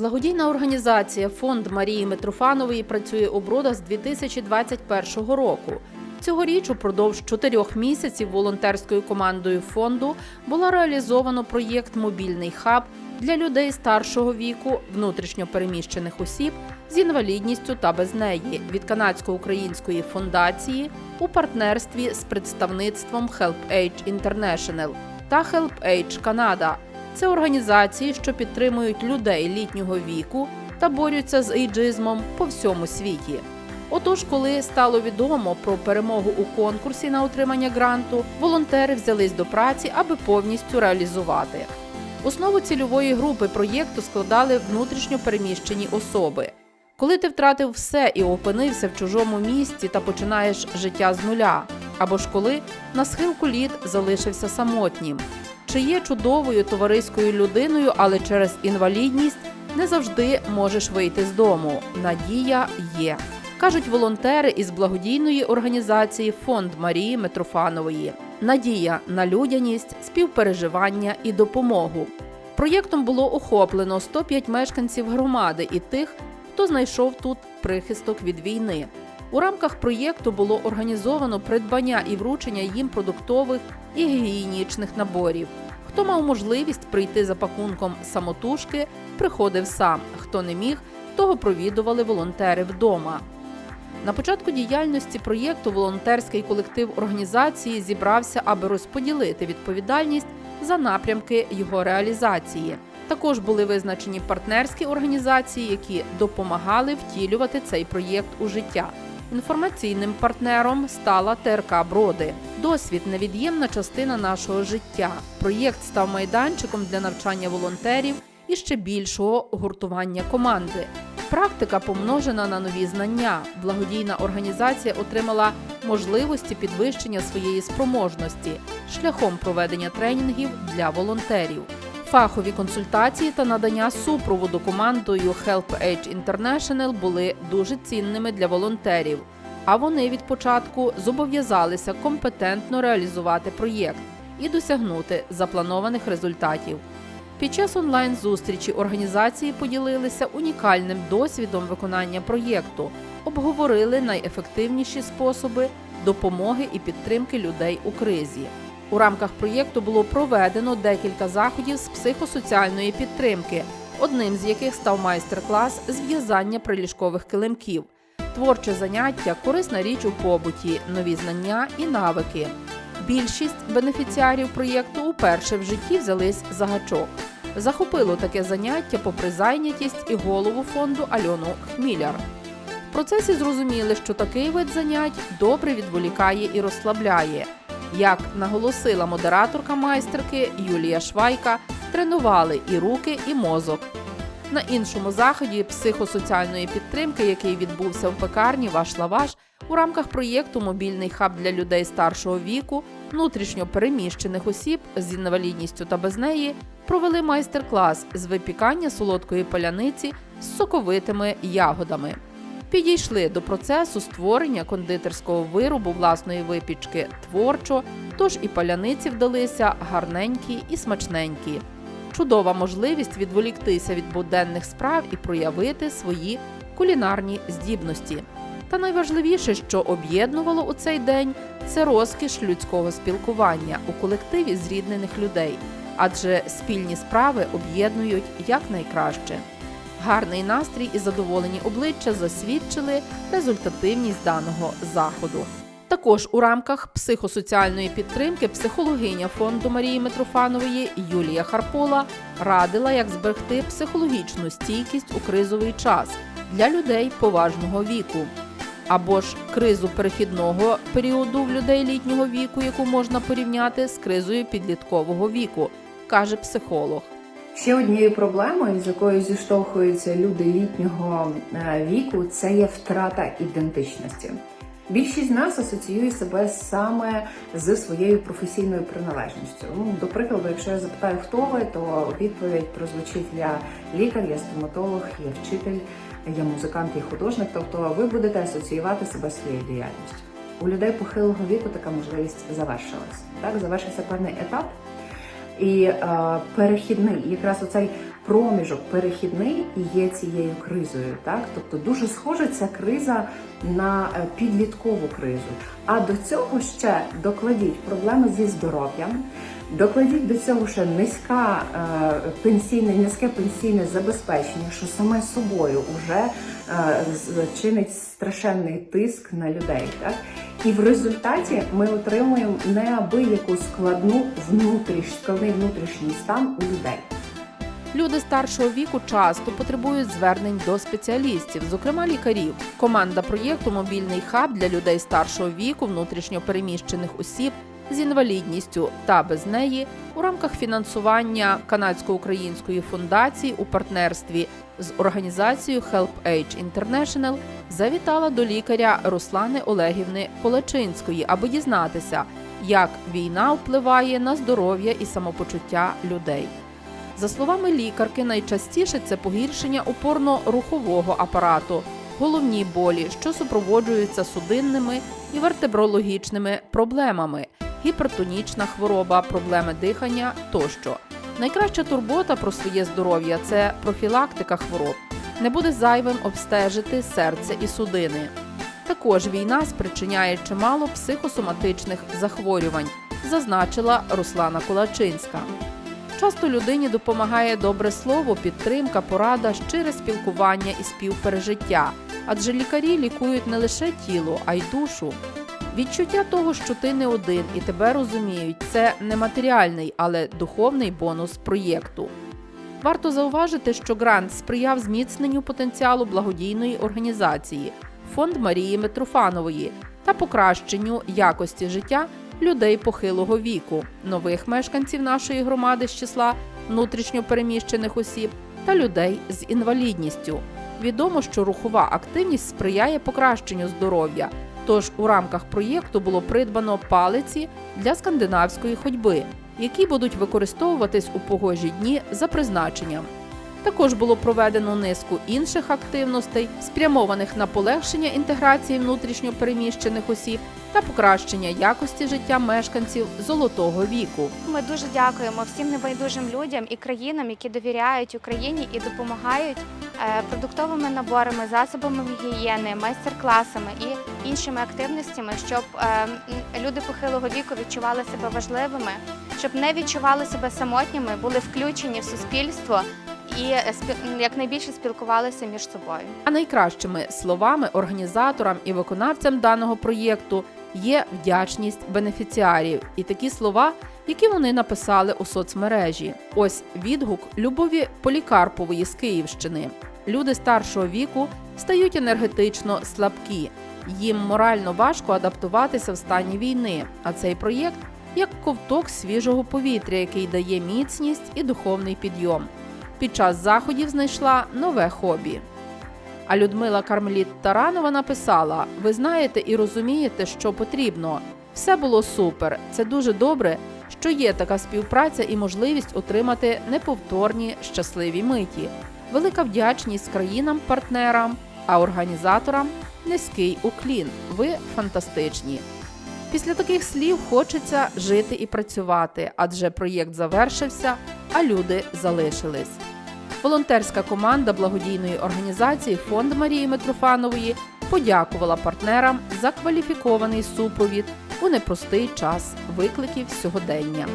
Благодійна організація Фонд Марії Митрофанової працює у Бродах з 2021 року. Цьогоріч упродовж чотирьох місяців волонтерською командою фонду було реалізовано проєкт Мобільний хаб для людей старшого віку, внутрішньо переміщених осіб з інвалідністю та без неї від канадсько-української фондації у партнерстві з представництвом HelpAge International та HelpAge Canada. Це організації, що підтримують людей літнього віку та борються з ейджизмом по всьому світі. Отож, коли стало відомо про перемогу у конкурсі на отримання гранту, волонтери взялись до праці, аби повністю реалізувати. Основу цільової групи проєкту складали внутрішньо переміщені особи. Коли ти втратив все і опинився в чужому місті та починаєш життя з нуля, або ж коли на схилку літ залишився самотнім, чи є чудовою товариською людиною, але через інвалідність не завжди можеш вийти з дому. Надія є. Кажуть волонтери із благодійної організації Фонд Марії Митрофанової. Надія на людяність, співпереживання і допомогу. Проєктом було охоплено 105 мешканців громади і тих, хто знайшов тут прихисток від війни. У рамках проєкту було організовано придбання і вручення їм продуктових і гігієнічних наборів. Хто мав можливість прийти за пакунком самотужки, приходив сам. Хто не міг, того провідували волонтери вдома. На початку діяльності проєкту волонтерський колектив організації зібрався, аби розподілити відповідальність за напрямки його реалізації. Також були визначені партнерські організації, які допомагали втілювати цей проєкт у життя. Інформаційним партнером стала ТРК Броди. Досвід невід'ємна частина нашого життя. Проєкт став майданчиком для навчання волонтерів і ще більшого гуртування команди. Практика помножена на нові знання. Благодійна організація отримала можливості підвищення своєї спроможності шляхом проведення тренінгів для волонтерів. Фахові консультації та надання супроводу командою HelpAge International були дуже цінними для волонтерів. А вони від початку зобов'язалися компетентно реалізувати проєкт і досягнути запланованих результатів. Під час онлайн-зустрічі організації поділилися унікальним досвідом виконання проєкту, обговорили найефективніші способи допомоги і підтримки людей у кризі. У рамках проєкту було проведено декілька заходів з психосоціальної підтримки, одним з яких став майстер-клас з в'язання приліжкових килимків, творче заняття, корисна річ у побуті, нові знання і навики. Більшість бенефіціарів проєкту уперше в житті взялись за гачок. Захопило таке заняття попри зайнятість і голову фонду Альону Хміляр. В процесі зрозуміли, що такий вид занять добре відволікає і розслабляє. Як наголосила модераторка майстерки Юлія Швайка, тренували і руки, і мозок. На іншому заході психосоціальної підтримки, який відбувся в пекарні Ваш лаваш, у рамках проєкту Мобільний хаб для людей старшого віку, внутрішньо переміщених осіб з інвалідністю та без неї, провели майстер-клас з випікання солодкої паляниці з соковитими ягодами. Підійшли до процесу створення кондитерського виробу власної випічки творчо, тож і паляниці вдалися гарненькі і смачненькі. Чудова можливість відволіктися від буденних справ і проявити свої кулінарні здібності. Та найважливіше, що об'єднувало у цей день, це розкіш людського спілкування у колективі зріднених людей, адже спільні справи об'єднують якнайкраще. Гарний настрій і задоволені обличчя засвідчили результативність даного заходу. Також у рамках психосоціальної підтримки психологиня фонду Марії Митрофанової Юлія Харпола радила, як зберегти психологічну стійкість у кризовий час для людей поважного віку. Або ж кризу перехідного періоду в людей літнього віку, яку можна порівняти з кризою підліткового віку, каже психолог. Ще однією проблемою, з якою зіштовхуються люди літнього е, віку, це є втрата ідентичності. Більшість з нас асоціює себе саме з своєю професійною приналежністю. Ну, до прикладу, якщо я запитаю, хто ви, то відповідь прозвучить я лікар, я стоматолог, я вчитель, я музикант і художник. Тобто ви будете асоціювати себе своєю діяльністю. У людей похилого віку така можливість завершилась. Так, завершився певний етап. І е, перехідний, якраз оцей проміжок перехідний і є цією кризою. Так, тобто дуже схоже ця криза на е, підліткову кризу. А до цього ще докладіть проблеми зі здоров'ям. Докладіть до цього ще низька е, пенсійне, низьке пенсійне забезпечення, що саме собою вже е, чинить страшенний тиск на людей. Так? І в результаті ми отримуємо неабияку складну внутрішню внутрішній стан у людей. Люди старшого віку часто потребують звернень до спеціалістів, зокрема лікарів. Команда проєкту Мобільний хаб для людей старшого віку, внутрішньо переміщених осіб з інвалідністю та без неї у рамках фінансування канадсько-української фундації у партнерстві з організацією Help Age International завітала до лікаря Руслани Олегівни Полачинської, аби дізнатися, як війна впливає на здоров'я і самопочуття людей. За словами лікарки, найчастіше це погіршення опорно-рухового апарату, головні болі, що супроводжуються судинними і вертебрологічними проблемами, гіпертонічна хвороба, проблеми дихання тощо. Найкраща турбота про своє здоров'я це профілактика хвороб. Не буде зайвим обстежити серце і судини. Також війна спричиняє чимало психосоматичних захворювань, зазначила Руслана Колачинська. Часто людині допомагає добре слово, підтримка, порада, щире спілкування і співпережиття, адже лікарі лікують не лише тіло, а й душу. Відчуття того, що ти не один і тебе розуміють, це не матеріальний, але духовний бонус проєкту. Варто зауважити, що грант сприяв зміцненню потенціалу благодійної організації фонд Марії Митрофанової та покращенню якості життя людей похилого віку, нових мешканців нашої громади з числа внутрішньо переміщених осіб та людей з інвалідністю. Відомо, що рухова активність сприяє покращенню здоров'я. Тож у рамках проєкту було придбано палиці для скандинавської ходьби, які будуть використовуватись у погожі дні за призначенням. Також було проведено низку інших активностей, спрямованих на полегшення інтеграції внутрішньо переміщених осіб та покращення якості життя мешканців золотого віку. Ми дуже дякуємо всім небайдужим людям і країнам, які довіряють Україні і допомагають продуктовими наборами, засобами гігієни, майстер-класами і іншими активностями, щоб е, люди похилого віку відчували себе важливими, щоб не відчували себе самотніми, були включені в суспільство і е, якнайбільше спілкувалися між собою. А найкращими словами організаторам і виконавцям даного проєкту є вдячність бенефіціарів і такі слова, які вони написали у соцмережі. Ось відгук Любові Полікарпової з Київщини. Люди старшого віку стають енергетично слабкі. Їм морально важко адаптуватися в стані війни. А цей проєкт як ковток свіжого повітря, який дає міцність і духовний підйом. Під час заходів знайшла нове хобі. А Людмила Кармеліт Таранова написала: Ви знаєте і розумієте, що потрібно. Все було супер. Це дуже добре, що є така співпраця і можливість отримати неповторні щасливі миті. Велика вдячність країнам-партнерам, а організаторам низький уклін. Ви фантастичні. Після таких слів хочеться жити і працювати, адже проєкт завершився, а люди залишились. Волонтерська команда благодійної організації Фонд Марії Митрофанової подякувала партнерам за кваліфікований супровід у непростий час викликів сьогодення.